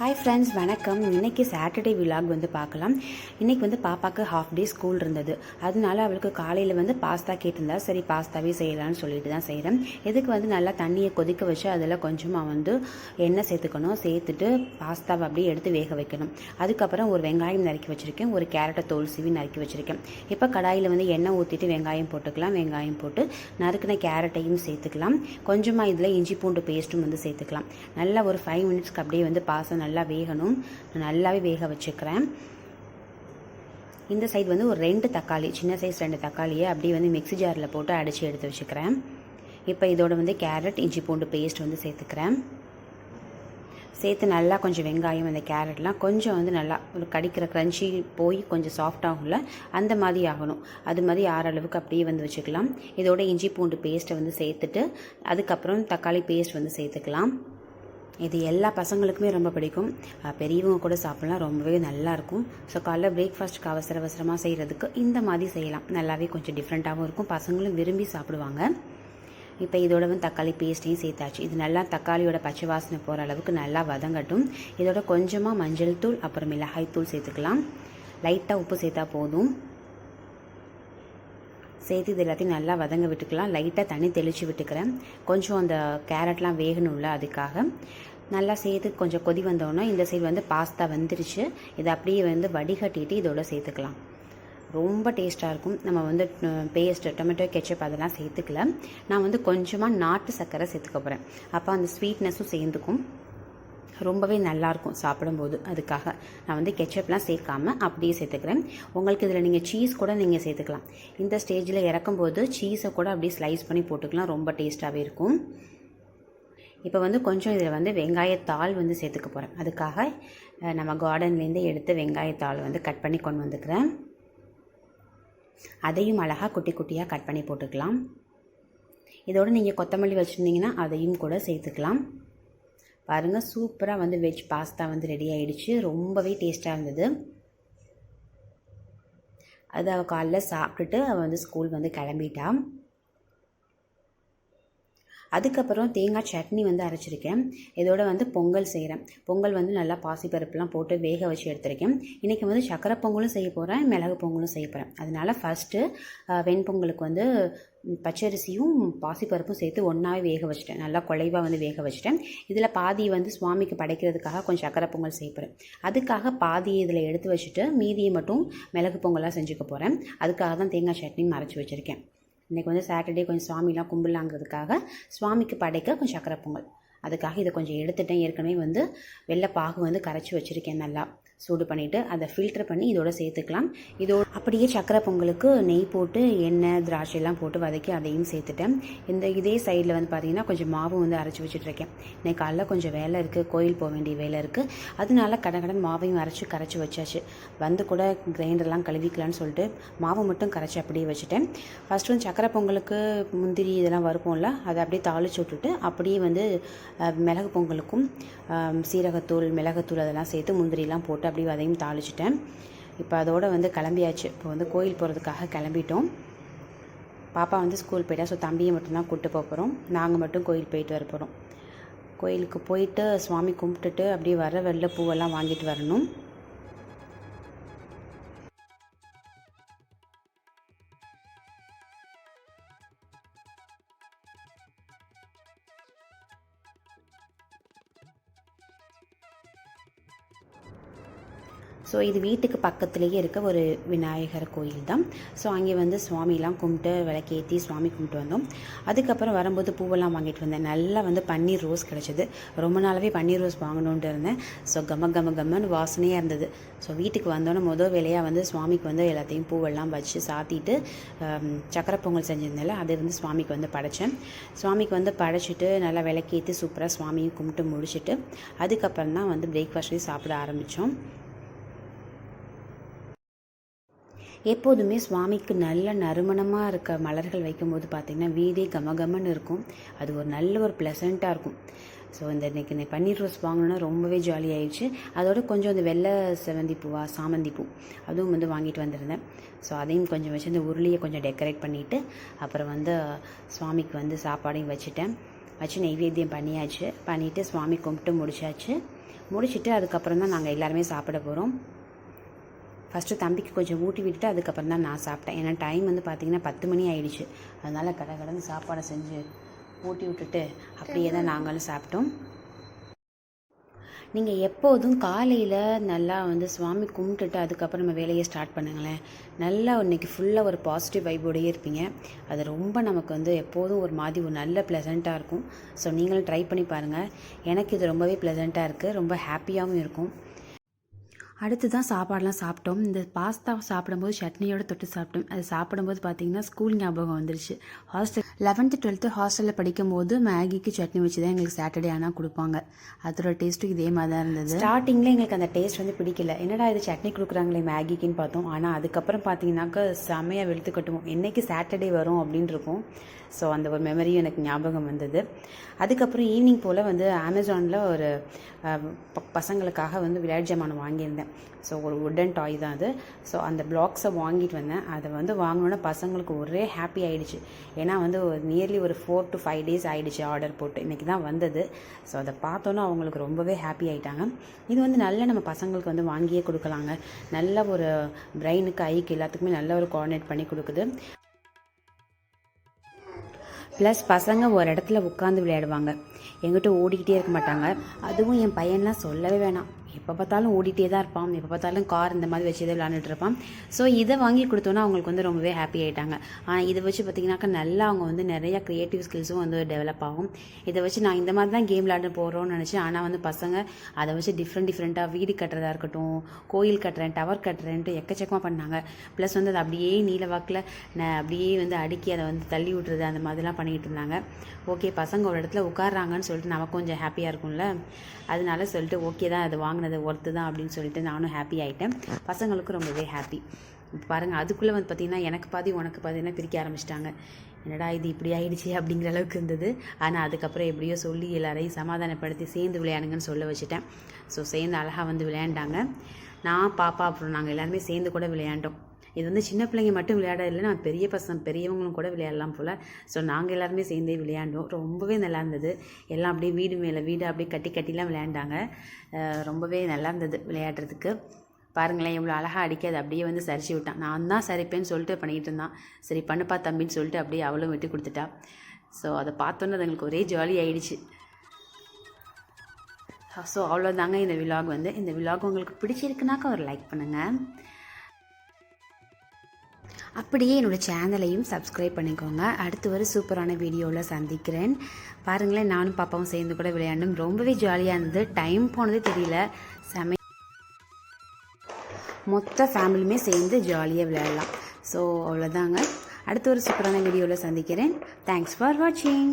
Hi friends வணக்கம். இன்னைக்கு Saturday vlog வந்து பார்க்கலாம். இன்றைக்கி வந்து பாப்பாவுக்கு ஹாஃப் டே ஸ்கூல் இருந்தது. அதனால அவளுக்கு காலையில் வந்து பாஸ்தா கேட்டிருந்தா சரி பாஸ்தாவே செய்யலாம்னு சொல்லிட்டு தான் செய்கிறேன் இதுக்கு வந்து நல்லா தண்ணியை கொதிக்க வச்சு அதில் கொஞ்சமாக வந்து எண்ணெய் சேர்த்துக்கணும். சேர்த்துட்டு பாஸ்தாவை அப்படியே எடுத்து வேக வைக்கணும். அதுக்கப்புறம் ஒரு வெங்காயம் நறுக்கி வச்சுருக்கேன். ஒரு கேரட்டை தோல் சீவி நறுக்கி வச்சுருக்கேன். இப்போ கடாயில் வந்து எண்ணெய் ஊற்றிட்டு வெங்காயம் போட்டுக்கலாம். வெங்காயம் போட்டு நறுக்கின கேரட்டையும் சேர்த்துக்கலாம். கொஞ்சமாக இதில் இஞ்சி பூண்டு பேஸ்ட்டும் வந்து சேர்த்துக்கலாம். நல்லா ஒரு ஃபைவ் மினிட்ஸ்க்கு அப்படியே வந்து பாசம் நல்லா வேகணும். நான் நல்லாவே வேக வச்சுக்கிறேன். இந்த சைடு வந்து ஒரு ரெண்டு தக்காளி சின்ன சைஸ் ரெண்டு தக்காளியை அப்படியே வந்து மிக்ஸி ஜாரில் போட்டு அடித்து எடுத்து வச்சுக்கிறேன். இப்போ இதோட வந்து கேரட் இஞ்சி பூண்டு பேஸ்ட் வந்து சேர்த்துக்கிறேன். சேர்த்து நல்லா கொஞ்சம் வெங்காயம் அந்த கேரட்லாம் கொஞ்சம் வந்து நல்லா ஒரு கடிக்கிற க்ரன்ச்சி போய் கொஞ்சம் சாஃப்ட் ஆகும்ல அந்த மாதிரி ஆகணும். அது மாதிரி ஆற அளவுக்கு அப்படியே வந்து வச்சுக்கலாம். இதோட இஞ்சி பூண்டு பேஸ்ட்டை வந்து சேர்த்துட்டு அதுக்கப்புறம் தக்காளி பேஸ்ட் வந்து சேர்த்துக்கலாம். இது எல்லா பசங்களுக்குமே ரொம்ப பிடிக்கும். பெரியவங்க கூட சாப்பிட்லாம் ரொம்பவே நல்லாயிருக்கும் ஸோ காலைல பிரேக்ஃபாஸ்ட்டுக்கு அவசர அவசரமாக செய்கிறதுக்கு இந்த மாதிரி செய்யலாம். நல்லாவே கொஞ்சம் டிஃப்ரெண்ட்டாகவும் இருக்கும். பசங்களும் விரும்பி சாப்பிடுவாங்க. இப்போ இதோட வந்து தக்காளி பேஸ்ட்டையும் சேர்த்தாச்சு. இது நல்லா தக்காளியோட பச்சை வாசனை போகிற அளவுக்கு நல்லா வதங்கட்டும். இதோட கொஞ்சமாக மஞ்சள் தூள் அப்புறம் மிளகாய் தூள் சேர்த்துக்கலாம். லைட்டாக உப்பு சேர்த்தா போதும். சேர்த்து இது எல்லாத்தையும் நல்லா வதங்க விட்டுக்கலாம். லைட்டாக தண்ணி தெளித்து விட்டுக்கிறேன். கொஞ்சம் அந்த கேரட்லாம் வேகணும்ல அதுக்காக. நல்லா சேர்த்து கொஞ்சம் கொதி வந்தோடனே இந்த சைடு வந்து பாஸ்தா வந்துருச்சு. இதை அப்படியே வந்து வடிகட்டிட்டு இதோட சேர்த்துக்கலாம். ரொம்ப டேஸ்ட்டாக இருக்கும். நம்ம வந்து பேஸ்ட் டொமேட்டோ கெச்சப் அதெல்லாம் சேர்த்துக்கல. நான் வந்து கொஞ்சமாக நாட்டு சர்க்கரை சேர்த்துக்க போகிறேன் அப்போ அந்த ஸ்வீட்னஸும் சேர்ந்துக்கும். ரொம்பவே நல்லாயிருக்கும் சாப்பிடும்போது. அதுக்காக நான் வந்து கெச்சப்லாம் சேர்க்காம அப்படியே சேர்த்துக்கிறேன். உங்களுக்கு இதில் நீங்கள் சீஸ் கூட நீங்கள் சேர்த்துக்கலாம். இந்த ஸ்டேஜில் இறக்கும்போது சீஸை கூட அப்படியே ஸ்லைஸ் பண்ணி போட்டுக்கலாம். ரொம்ப டேஸ்ட்டாகவே இருக்கும். இப்போ வந்து கொஞ்சம் இதில் வந்து வெங்காயத்தாள் வந்து சேர்த்துக்க போகிறேன். அதுக்காக நம்ம கார்டன்லேருந்து எடுத்து வெங்காயத்தாள் வந்து கட் பண்ணி கொண்டு வந்துக்கிறேன். அதையும் அழகாக குட்டி குட்டியாக கட் பண்ணி போட்டுக்கலாம். இதோடு நீங்கள் கொத்தமல்லி வச்சுருந்தீங்கன்னா அதையும் கூட சேர்த்துக்கலாம். பாருங்கள் சூப்பராக வந்து வெஜ் பாஸ்தா வந்து ரெடி ஆகிடுச்சு ரொம்பவே டேஸ்ட்டாக இருந்தது. அது அவள் காலைல சாப்பிட்டுட்டு அவள் வந்து ஸ்கூல் வந்து கிளம்பிட்டான் அதுக்கப்புறம் தேங்காய் சட்னி வந்து அரைச்சிருக்கேன். இதோட வந்து பொங்கல் செய்கிறேன் பொங்கல் வந்து நல்லா பாசிப்பருப்புலாம் போட்டு வேக வச்சு எடுத்திருக்கேன். இன்றைக்கி வந்து சக்கரை பொங்கலும் செய்ய போகிறேன் மிளகு பொங்கலும் செய்ய போகிறேன் அதனால ஃபஸ்ட்டு வெண்பொங்கலுக்கு வந்து பச்சரிசியும் பாசிப்பருப்பும் சேர்த்து ஒன்றாவே வேக வச்சுட்டேன். நல்லா குலைவாக வந்து வேக வச்சுட்டேன். இதில் பாதி வந்து சுவாமிக்கு படைக்கிறதுக்காக கொஞ்சம் சக்கரை பொங்கல் செய்ய போகிறேன் அதுக்காக பாதி இதில் எடுத்து வச்சுட்டு மீதியை மட்டும் மிளகு பொங்கலாக செஞ்சுக்க போகிறேன் அதுக்காக தான் தேங்காய் சட்னி மறைச்சி வச்சுருக்கேன். இன்றைக்கி வந்து சாட்டர்டே கொஞ்சம் சுவாமிலாம் கும்பிடலாங்கிறதுக்காக சுவாமிக்கு படைக்க கொஞ்சம் சக்கரை பொங்கல். அதுக்காக இதை கொஞ்சம் எடுத்துட்டேன். ஏற்கனவே வந்து வெள்ளை பாகு வந்து கரைச்சி வச்சுருக்கேன் நல்லா. சூடு பண்ணிவிட்டு அதை ஃபில்டர் பண்ணி இதோட சேர்த்துக்கலாம். இதோ அப்படியே சக்கரை பொங்கலுக்கு நெய் போட்டு எண்ணெய் திராட்சை எல்லாம் போட்டு வதக்கி அதையும் சேர்த்துட்டேன். இந்த இதே சைடில் வந்து பார்த்தீங்கன்னா கொஞ்சம் மாவு வந்து அரைச்சி வச்சுட்ருக்கேன் இன்னைக்கு காலைல கொஞ்சம் வேலை இருக்குது கோயில் போக வேண்டிய வேலை இருக்குது அதனால கடகடன் மாவையும் அரைச்சி கரைச்சி வச்சாச்சு. வந்து கூட கிரைண்டர்லாம் கழுவிக்கலான்னு சொல்லிட்டு மாவு மட்டும் கரைச்சி அப்படியே வச்சுட்டேன். ஃபஸ்ட்டு வந்து சக்கரை பொங்கலுக்கு முந்திரி இதெல்லாம் வறுப்போம்ல அதை அப்படியே தாளிச்சு விட்டுட்டு அப்படியே வந்து மிளகு பொங்கலுக்கும் சீரகத்தூள் மிளகுத்தூள் அதெல்லாம் சேர்த்து முந்திரிலாம் போட்டு அப்படியே அதையும் தாளிச்சிட்டேன். இப்போ அதோடு வந்து கிளம்பியாச்சு. இப்போ வந்து கோயில் போகிறதுக்காக கிளம்பிட்டோம். பாப்பா வந்து ஸ்கூல் போயிட்டா ஸோ தம்பியை மட்டும்தான் கூப்பிட்டு போக போகிறோம் நாங்கள் மட்டும் கோயில் போயிட்டு வர போகிறோம் கோயிலுக்கு போயிட்டு சுவாமி கும்பிட்டுட்டு அப்படியே வர வெள்ளை பூவெல்லாம் வாங்கிட்டு வரணும். ஸோ இது வீட்டுக்கு பக்கத்துலேயே இருக்க ஒரு விநாயகர் கோயில் தான். ஸோ அங்கே வந்து சுவாமிலாம் கும்பிட்டு விளக்கேற்றி சுவாமி கும்பிட்டு வந்தோம். அதுக்கப்புறம் வரும்போது பூவெல்லாம் வாங்கிட்டு வந்தேன். நல்லா வந்து பன்னீர் ரோஸ் கிடச்சிது. ரொம்ப நாளாகவே பன்னீர் ரோஸ் வாங்கணுன்ட்டு இருந்தேன். ஸோ கம கம கம்மன்னு வாசனையாக இருந்தது. ஸோ வீட்டுக்கு வந்தோன்னே முதல் வேலையாக வந்து சுவாமிக்கு வந்து எல்லாத்தையும் பூவெல்லாம் வச்சு சாத்திட்டு சக்கரை பொங்கல் செஞ்சிருந்தேன்ல அதை வந்து சுவாமிக்கு வந்து படைச்சேன். சுவாமிக்கு வந்து படைச்சிட்டு நல்லா விளக்கேற்றி சூப்பராக சுவாமியும் கும்பிட்டு முடிச்சுட்டு அதுக்கப்புறம் தான் வந்து பிரேக்ஃபாஸ்ட்லேயும் சாப்பிட ஆரம்பித்தோம் எப்போதுமே சுவாமிக்கு நல்ல நறுமணமாக இருக்க மலர்கள் வைக்கும்போது பார்த்திங்கன்னா வீடே கமகமன்னு இருக்கும். அது ஒரு நல்ல ஒரு ப்ளசண்ட்டாக இருக்கும். ஸோ இந்த இன்றைக்கி இந்த பன்னீர் ரோஸ் வாங்கினோன்னா ரொம்பவே ஜாலியாகிடுச்சு அதோட கொஞ்சம் அந்த வெள்ளை செவந்தி பூவா சாமந்தி பூ அதுவும் வந்து வாங்கிட்டு வந்திருந்தேன். ஸோ அதையும் கொஞ்சம் வச்சு அந்த உருளியை கொஞ்சம் டெக்கரேட் பண்ணிவிட்டு அப்புறம் வந்து சுவாமிக்கு வந்து சாப்பாடையும் வச்சுட்டேன். வச்சு நெய்வேத்தியம் பண்ணியாச்சு. பண்ணிவிட்டு சுவாமி கும்பிட்டு முடிச்சாச்சு. முடிச்சுட்டு அதுக்கப்புறம் தான் நாங்கள் எல்லாருமே சாப்பிட போகிறோம் ஃபஸ்ட்டு தம்பிக்கு கொஞ்சம் ஊட்டி விட்டுட்டு அதுக்கப்புறம் தான் நான் சாப்பிட்டேன். ஏன்னா டைம் வந்து பார்த்திங்கன்னா பத்து மணி ஆயிடுச்சு. அதனால் கடை கடந்து சாப்பாடை செஞ்சு ஊட்டி விட்டுட்டு அப்படியே தான் நாங்களும் சாப்பிட்டோம். நீங்கள் எப்போதும் காலையில் நல்லா வந்து சுவாமி கும்பிட்டுட்டு அதுக்கப்புறம் நம்ம வேலையை ஸ்டார்ட் பண்ணுங்களேன். நல்லா இன்றைக்கி ஃபுல்லாக ஒரு பாசிட்டிவ் வைபோடையே இருப்பீங்க. அது ரொம்ப நமக்கு வந்து எப்போதும் ஒரு மாதிரி ஒரு நல்ல ப்ளசண்ட்டாக இருக்கும். ஸோ நீங்களும் ட்ரை பண்ணி பாருங்கள் எனக்கு இது ரொம்பவே ப்ளசண்ட்டாக இருக்குது ரொம்ப ஹாப்பியாகவும் இருக்கும். அடுத்து தான் சாப்பாடெலாம் சாப்பிட்டோம். இந்த பாஸ்தா சாப்பிடும்போது சட்னியோட தொட்டு சாப்பிட்டோம். அது சாப்பிடும்போது பார்த்தீங்கன்னா ஸ்கூல் ஞாபகம் வந்துருச்சு. ஹாஸ்டல் லெவன்த்து டுவெல்த்து ஹாஸ்டலில் படிக்கும்போது மேகிக்கு சட்னி வச்சு தான் எங்களுக்கு சாட்டர்டே ஆனால் கொடுப்பாங்க. அதோட டேஸ்ட்டும் இதே மாதிரி தான் இருந்தது ஸ்டார்டிங்கில் எங்களுக்கு அந்த டேஸ்ட் வந்து பிடிக்கல. என்னடா இது சட்னி கொடுக்குறாங்களே மேகிக்குன்னு பார்த்தோம். ஆனால் அதுக்கப்புறம் பார்த்தீங்கன்னாக்கா செமையாக வெளுத்து கட்டுவோம். என்றைக்கு சாட்டர்டே வரும் அப்படின்னு இருக்கும். ஸோ அந்த ஒரு மெமரியும் எனக்கு ஞாபகம் வந்தது. அதுக்கப்புறம் ஈவினிங் போல் வந்து அமேசானில் ஒரு பசங்களுக்காக வந்து விளையாட்டு ஜாமான் வாங்கியிருந்தேன். ஸோ ஒரு உட்டன் டாய் தான் அது. ஸோ அந்த பிளாக்ஸை வாங்கிட்டு வந்தேன். அதை வந்து வாங்கினோன்னே பசங்களுக்கு ஒரே ஹாப்பி ஆகிடுச்சு ஏன்னா வந்து நியர்லி ஒரு ஃபோர் டு ஃபைவ் டேஸ் ஆகிடுச்சு ஆர்டர் போட்டு. இன்றைக்கி தான் வந்தது. ஸோ அதை பார்த்தோன்னே அவங்களுக்கு ரொம்பவே ஹாப்பி ஆகிட்டாங்க இது வந்து நல்ல நம்ம பசங்களுக்கு வந்து வாங்கியே கொடுக்கலாங்க. நல்ல ஒரு பிரெயினுக்கு ஐக்கு எல்லாத்துக்குமே நல்ல ஒரு கோஆர்டினேட் பண்ணி கொடுக்குது. ப்ளஸ் பசங்க ஒரு இடத்துல உட்காந்து விளையாடுவாங்க. எங்கிட்ட ஓடிக்கிட்டே இருக்க மாட்டாங்க. அதுவும் என் பையன்லாம் சொல்லவே வேணாம். எப்போ பார்த்தாலும் ஓடிட்டே தான் இருப்பான். எப்போ பார்த்தாலும் கார் இந்த மாதிரி வச்சு இதை இருப்பான். ஸோ இதை வாங்கி கொடுத்தோன்னா அவங்களுக்கு வந்து ரொம்பவே ஹாப்பி ஆகிட்டாங்க ஆனால் இதை வச்சு பார்த்தீங்கன்னாக்கா நல்லா அவங்க வந்து நிறைய க்ரியேட்டிவ் ஸ்கில்ஸும் வந்து டெவலப் ஆகும். இதை வச்சு நான் இந்த மாதிரி தான் கேம் விளாட போகிறோம்னு நினச்சேன். ஆனால் வந்து பசங்க அதை வச்சு டிஃப்ரெண்ட் டிஃப்ரெண்ட்டாக வீடு கட்டுறதா இருக்கட்டும் கோயில் கட்டுறேன் டவர் கட்டுறேன்ட்டு எக்கச்சக்கமாக பண்ணாங்க. ப்ளஸ் வந்து அதை அப்படியே நீல வாக்கில் நான் அப்படியே வந்து அடுக்கி அதை வந்து தள்ளி விட்டுறது அந்த மாதிரிலாம் பண்ணிகிட்டு இருந்தாங்க. ஓகே பசங்க ஒரு இடத்துல உட்கார்றாங்கன்னு சொல்லிட்டு நமக்கு கொஞ்சம் ஹாப்பியாக இருக்கும்ல. அதனால சொல்லிட்டு ஓகே தான் அது வாங்கினது. ஒர்த்து தான் அப்படின்னு சொல்லிட்டு நானும் ஹாப்பி ஆகிட்டேன் பசங்களுக்கும் ரொம்பவே ஹாப்பி பாருங்கள் அதுக்குள்ளே வந்து பார்த்திங்கன்னா எனக்கு பாதி உனக்கு பாதினா பிரிக்க ஆரம்பிச்சிட்டாங்க. என்னடா இது இப்படி ஆயிடுச்சு அப்படிங்கிற அளவுக்கு இருந்தது. ஆனால் அதுக்கப்புறம் எப்படியோ சொல்லி எல்லாரையும் சமாதானப்படுத்தி சேர்ந்து விளையாடுங்கன்னு சொல்ல வச்சுட்டேன். ஸோ சேர்ந்து அழகாக வந்து விளையாண்டாங்க. நான் பாப்பா அப்புறம் நாங்கள் எல்லாருமே சேர்ந்து கூட விளையாண்டோம். இது வந்து சின்ன பிள்ளைங்க மட்டும் விளையாட இல்லை நான் பெரிய பசங்க பெரியவங்களும் கூட விளையாடலாம் போல். ஸோ நாங்கள் எல்லாருமே சேர்ந்தே விளையாண்டோம். ரொம்பவே நல்லா இருந்தது. எல்லாம் அப்படியே வீடு மேலே வீடு அப்படியே கட்டி கட்டிலாம் விளையாண்டாங்க. ரொம்பவே நல்லா இருந்தது விளையாடுறதுக்கு. பாருங்களேன் இவ்வளோ அழகாக அடிக்காது அப்படியே வந்து சரிச்சு விட்டான். நான் தான் சரிப்பேன்னு சொல்லிட்டு பண்ணிக்கிட்டு இருந்தான். சரி பண்ணுப்பா தம்பின்னு சொல்லிட்டு அப்படியே அவளும் விட்டு கொடுத்துட்டா. ஸோ அதை பார்த்தோன்னே அது எங்களுக்கு ஒரே ஜாலி ஆகிடுச்சு ஸோ அவ்வளோதாங்க இந்த விலாக் வந்து. இந்த விலாக் உங்களுக்கு பிடிச்சிருக்குனாக்கா ஒரு லைக் பண்ணுங்கள் அப்படியே என்னோடய சேனலையும் சப்ஸ்கிரைப் பண்ணிக்கோங்க. அடுத்து ஒரு சூப்பரான வீடியோவில் சந்திக்கிறேன். பாருங்களேன் நானும் பாப்பாவும் சேர்ந்து கூட விளையாண்டும் ரொம்பவே ஜாலியாக இருந்தது. டைம் போனதே தெரியல. செமை. மொத்த ஃபேமிலியுமே சேர்ந்து ஜாலியாக விளையாடலாம். ஸோ அவ்வளோதாங்க அடுத்து ஒரு சூப்பரான வீடியோவில் சந்திக்கிறேன். தேங்க்ஸ் ஃபார் வாட்சிங்